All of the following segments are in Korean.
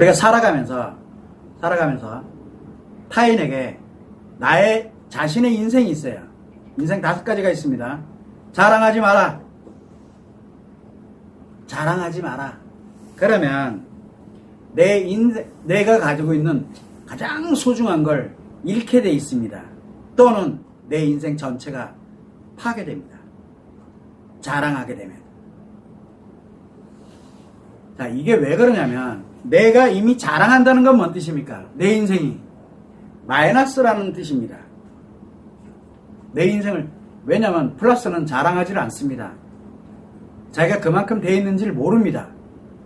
우리가 살아가면서 살아가면서 타인에게 나의 자신의 인생이 있어요. 인생 다섯 가지가 있습니다. 자랑하지 마라. 자랑하지 마라. 그러면 내 인생, 내가 가지고 있는 가장 소중한 걸 잃게 돼 있습니다. 또는 내 인생 전체가 파괴됩니다. 자랑하게 되면. 자, 이게 왜 그러냐면, 내가 이미 자랑한다는 건 뭔 뜻입니까? 내 인생이 마이너스라는 뜻입니다. 내 인생을, 왜냐면 플러스는 자랑하지를 않습니다. 자기가 그만큼 돼 있는지를 모릅니다.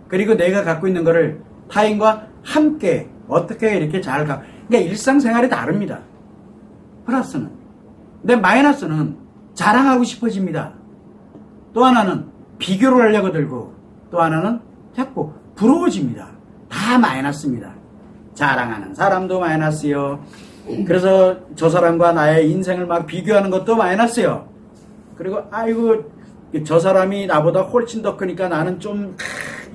그리고 내가 갖고 있는 거를 타인과 함께 어떻게 이렇게 잘 가, 그러니까 일상생활이 다릅니다. 플러스는. 근데 마이너스는 자랑하고 싶어집니다. 또 하나는 비교를 하려고 들고 또 하나는 자꾸 부러워집니다. 다 마이너스입니다. 자랑하는 사람도 마이너스요. 그래서 저 사람과 나의 인생을 막 비교하는 것도 마이너스요. 그리고 아이고 저 사람이 나보다 훨씬 더 크니까 나는 좀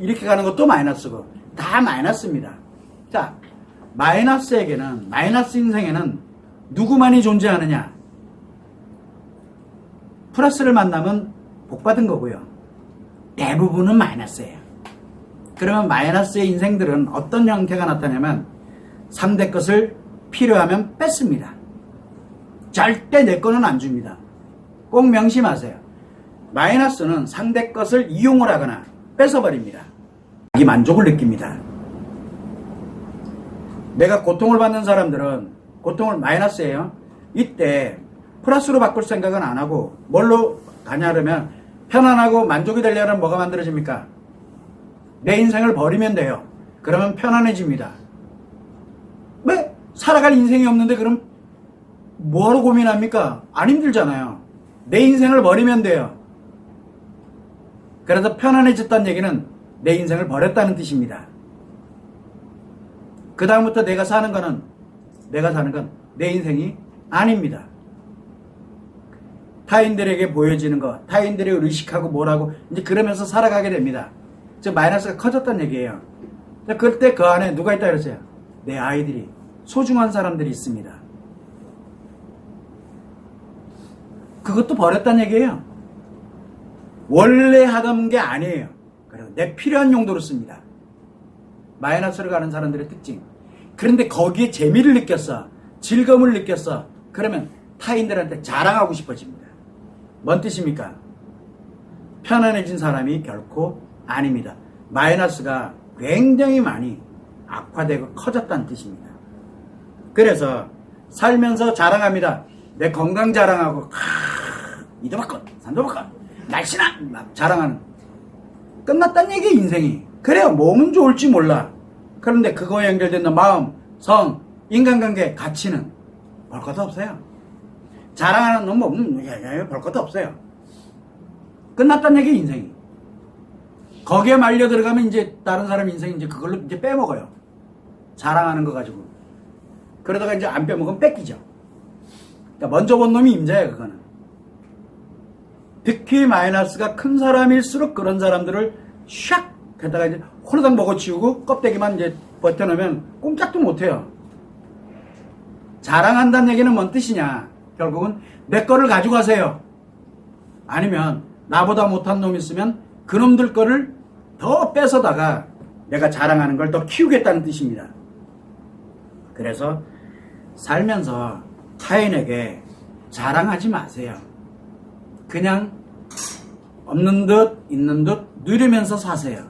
이렇게 가는 것도 마이너스고 다 마이너스입니다. 자, 마이너스에게는 마이너스 인생에는 누구만이 존재하느냐? 플러스를 만나면 복 받은 거고요. 대부분은 마이너스예요. 그러면 마이너스의 인생들은 어떤 형태가 나타나면 상대 것을 필요하면 뺐습니다. 절대 내 거는 안 줍니다. 꼭 명심하세요. 마이너스는 상대 것을 이용을 하거나 뺏어버립니다. 자기 만족을 느낍니다. 내가 고통을 받는 사람들은 고통을 마이너스예요. 이때 플러스로 바꿀 생각은 안 하고 뭘로 가냐 그러면 편안하고 만족이 되려면 뭐가 만들어집니까? 내 인생을 버리면 돼요. 그러면 편안해집니다. 왜? 살아갈 인생이 없는데 그럼 뭐하러 고민합니까? 안 힘들잖아요. 내 인생을 버리면 돼요. 그래서 편안해졌다는 얘기는 내 인생을 버렸다는 뜻입니다. 그 다음부터 내가 사는 거는 내가 사는 건 내 인생이 아닙니다. 타인들에게 보여지는 거, 타인들이 의식하고 뭐라고 이제 그러면서 살아가게 됩니다. 즉 마이너스가 커졌다는 얘기예요. 그때 그 안에 누가 있다 그랬어요? 내 아이들이 소중한 사람들이 있습니다. 그것도 버렸다는 얘기예요. 원래 하던 게 아니에요. 그리고 내 필요한 용도로 씁니다. 마이너스를 가는 사람들의 특징. 그런데 거기에 재미를 느꼈어. 즐거움을 느꼈어. 그러면 타인들한테 자랑하고 싶어집니다. 뭔 뜻입니까? 편안해진 사람이 결코 아닙니다. 마이너스가 굉장히 많이 악화되고 커졌다는 뜻입니다. 그래서 살면서 자랑합니다. 내 건강 자랑하고 이도 바꿔 산도 바꿔 막 자랑하는 끝났단 얘기 인생이 그래요 몸은 좋을지 몰라 그런데 그거에 연결되는 마음 성 인간관계 가치는 볼 것도 없어요 자랑하는 놈 없는 음, 볼 것도 없어요 끝났단 얘기 인생이 거기에 말려 들어가면 이제 다른 사람 인생 이제 그걸로 이제 빼먹어요 자랑하는 거 가지고 그러다가 이제 안 빼먹으면 뺏기죠 그러니까 먼저 본 놈이 임자예요 그거는 특히 마이너스가 큰 사람일수록 그런 사람들을 샥 했다가 이제 호르당 먹어치우고 껍데기만 이제 버텨놓으면 꼼짝도 못해요. 자랑한다는 얘기는 뭔 뜻이냐? 결국은 내 거를 가지고 가세요. 아니면 나보다 못한 놈 있으면 그놈들 거를 더 뺏어다가 내가 자랑하는 걸 더 키우겠다는 뜻입니다. 그래서 살면서 타인에게 자랑하지 마세요. 그냥 없는 듯 있는 듯 누리면서 사세요.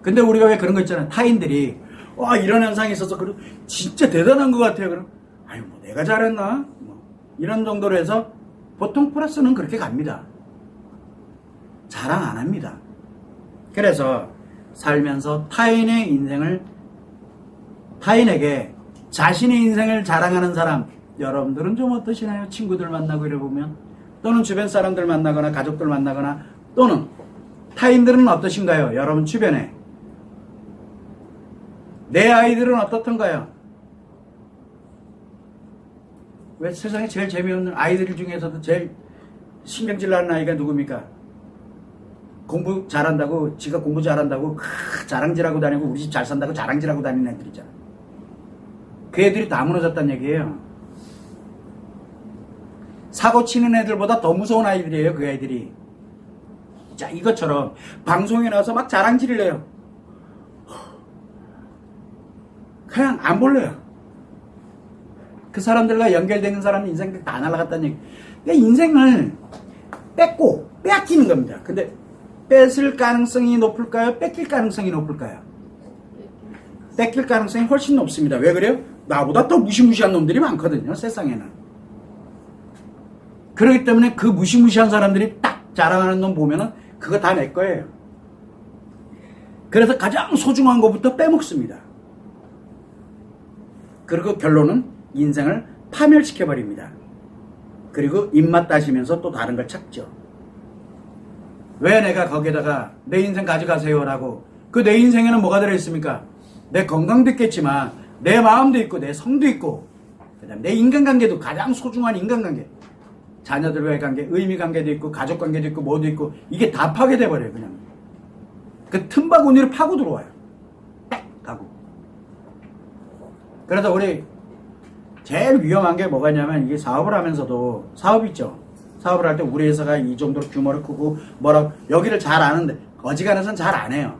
근데 우리가 왜 그런 거 있잖아요. 타인들이 와 이런 현상이 있어서 그래 진짜 대단한 것 같아요. 그럼 아유 뭐 내가 잘했나 뭐 이런 정도로 해서 보통 플러스는 그렇게 갑니다. 자랑 안 합니다. 그래서 살면서 타인의 인생을 타인에게 자신의 인생을 자랑하는 사람 여러분들은 좀 어떠시나요? 친구들 만나고 이래 보면 또는 주변 사람들 만나거나 가족들 만나거나 또는 타인들은 어떠신가요? 여러분 주변에 내 아이들은 어떻던가요? 왜 세상에 제일 재미없는 아이들 중에서도 제일 신경질 나는 아이가 누굽니까? 공부 잘한다고 지가 공부 잘한다고 크, 자랑질하고 다니고 우리 집 잘 산다고 자랑질하고 다니는 애들 있잖아. 그 애들이 다 무너졌다는 얘기예요. 사고 치는 애들보다 더 무서운 아이들이에요, 그 애들이. 자, 이것처럼 방송에 나와서 막 자랑질을 해요. 그냥 안 볼래요. 그 사람들과 연결되는 사람 인생 다 날아갔다는 얘기. 그러니까 인생을 뺏고 빼앗기는 겁니다. 근데 뺏을 가능성이 높을까요? 뺏길 가능성이 높을까요? 뺏길 가능성이 훨씬 높습니다. 왜 그래요? 나보다 더 무시무시한 놈들이 많거든요, 세상에는. 그렇기 때문에 그 무시무시한 사람들이 딱 자랑하는 놈 보면은 그거 다 내 거예요. 그래서 가장 소중한 것부터 빼먹습니다. 그리고 결론은 인생을 파멸시켜버립니다. 그리고 입맛 따시면서 또 다른 걸 찾죠. 왜 내가 거기에다가 내 인생 가져가세요라고. 그 내 인생에는 뭐가 들어있습니까? 내 건강도 있겠지만 내 마음도 있고 내 성도 있고 그다음 내 인간관계도 가장 소중한 인간관계. 자녀들과의 관계, 의미 관계도 있고 가족 관계도 있고 뭐도 있고 이게 다 파괴돼 버려요 그냥. 그 틈바구니를 파고 들어와요. 딱 가고. 그래서 우리 제일 위험한 게 뭐가 있냐면 이게 사업을 하면서도 사업 있죠. 사업을 할 때 우리 회사가 이 정도로 규모를 크고 뭐라고 여기를 잘 아는데 어지간해서는 잘 안 해요.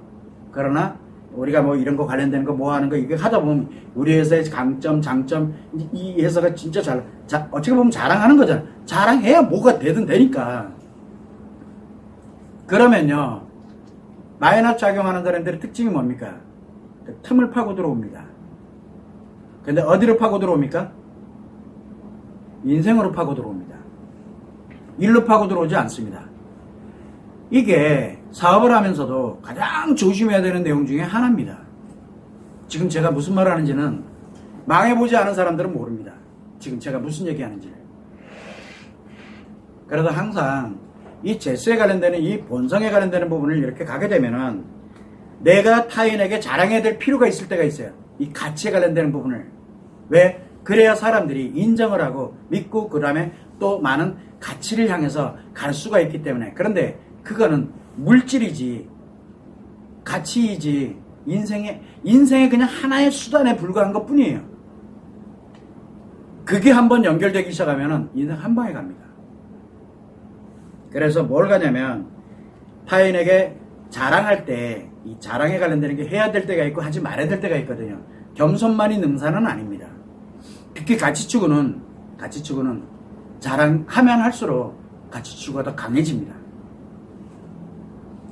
그러나 우리가 뭐 이런 거 관련되는 거 뭐 하는 거 이게 하다 보면 우리 회사의 강점 장점 이- 이 회사가 진짜 잘 자, 어떻게 보면 자랑하는 거잖아. 자랑해야 뭐가 되든 되니까. 그러면요 마이너스 작용하는 사람들의 특징이 뭡니까? 그 틈을 파고 들어옵니다. 근데 어디로 파고 들어옵니까? 인생으로 파고 들어옵니다. 일로 파고 들어오지 않습니다. 이게 사업을 하면서도 가장 조심해야 되는 내용 중에 하나입니다. 지금 제가 무슨 말 하는지는 망해보지 않은 사람들은 모릅니다. 지금 제가 무슨 얘기 하는지를. 그래서 항상 이 제스에 관련되는 이 본성에 관련되는 부분을 이렇게 가게 되면은 내가 타인에게 자랑해야 될 필요가 있을 때가 있어요. 이 가치에 관련되는 부분을. 왜? 그래야 사람들이 인정을 하고 믿고 그 다음에 또 많은 가치를 향해서 갈 수가 있기 때문에. 그런데 그거는 물질이지, 가치이지, 인생의, 인생의 그냥 하나의 수단에 불과한 것 뿐이에요. 그게 한번 연결되기 시작하면 인생 한 방에 갑니다. 그래서 뭘 가냐면 타인에게 자랑할 때 이 자랑에 관련되는 게 해야 될 때가 있고 하지 말아야 될 때가 있거든요. 겸손만이 능사는 아닙니다. 특히 가치 추구는 가치 추구는 자랑하면 할수록 가치 추구가 더 강해집니다.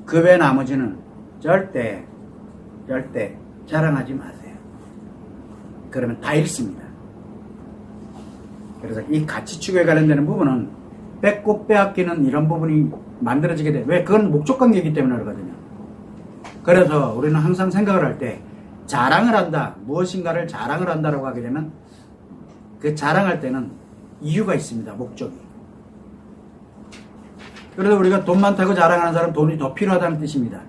그 외 나머지는 절대 절대 자랑하지 마세요. 그러면 다 잃습니다. 그래서 이 가치 추구에 관련되는 부분은 뺏고 빼앗기는 이런 부분이 만들어지게 돼. 왜? 그건 목적 관계이기 때문에 그러거든요. 그래서 우리는 항상 생각을 할 때 자랑을 한다, 무엇인가를 자랑을 한다라고 하게 되면 그 자랑할 때는 이유가 있습니다. 목적이. 그래서 우리가 돈 많다고 자랑하는 사람 돈이 더 필요하다는 뜻입니다.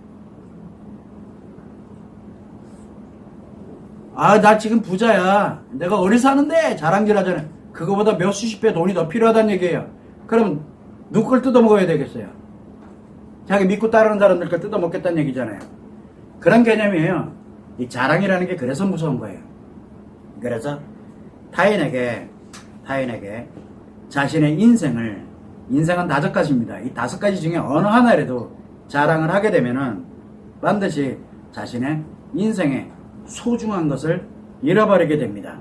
아, 나 지금 부자야. 내가 어디 사는데 자랑질 하잖아요. 그거보다 몇 수십 배 돈이 더 필요하다는 얘기예요. 그럼 걸 뜯어먹어야 되겠어요? 자기 믿고 따르는 사람들 걸 뜯어먹겠다는 얘기잖아요. 그런 개념이에요. 이 자랑이라는 게 그래서 무서운 거예요. 그래서 타인에게, 타인에게 자신의 인생을, 인생은 다섯 가지입니다. 이 다섯 가지 중에 어느 하나라도 자랑을 하게 되면은 반드시 자신의 인생에 소중한 것을 잃어버리게 됩니다.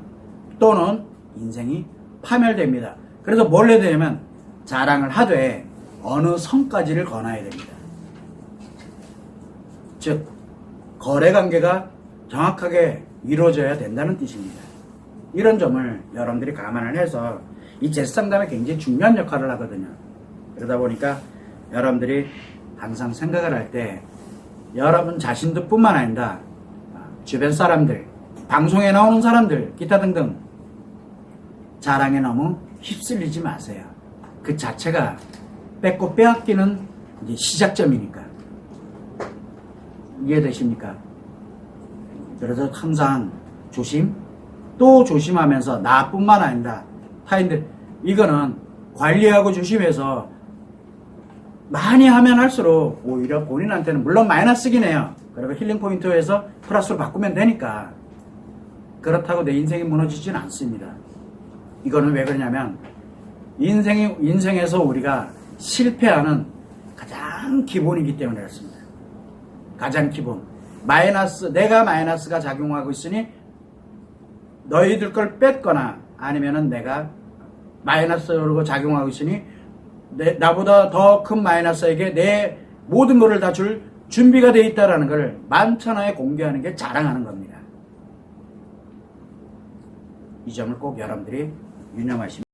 또는 인생이 파멸됩니다. 그래서 뭘 해야 되냐면 자랑을 하되 어느 선까지를 거나야 됩니다. 즉, 거래 관계가 정확하게 이루어져야 된다는 뜻입니다. 이런 점을 여러분들이 감안을 해서 이 상담에 굉장히 중요한 역할을 하거든요. 그러다 보니까 여러분들이 항상 생각을 할 때 여러분 자신도 뿐만 아니라 주변 사람들, 방송에 나오는 사람들, 기타 등등 자랑에 너무 휩쓸리지 마세요. 그 자체가 뺏고 빼앗기는 이제 시작점이니까. 이해되십니까? 그래서 항상 조심, 또 조심하면서 나뿐만 아니라 타인들, 이거는 관리하고 조심해서 많이 하면 할수록 오히려 본인한테는 물론 마이너스긴 해요. 그리고 힐링 포인트에서 플러스로 바꾸면 되니까. 그렇다고 내 인생이 무너지지는 않습니다. 이거는 왜 그러냐면 인생이 인생에서 우리가 실패하는 가장 기본이기 때문에 그렇습니다. 가장 기본. 마이너스 내가 마이너스가 작용하고 있으니 너희들 걸 뺐거나 아니면은 내가 마이너스로 작용하고 있으니 내- 나보다 더 큰 마이너스에게 내 모든 것을 다 줄 준비가 돼 있다라는 걸 만천하에 공개하는 게 자랑하는 겁니다. 이 점을 꼭 여러분들이 유념하시면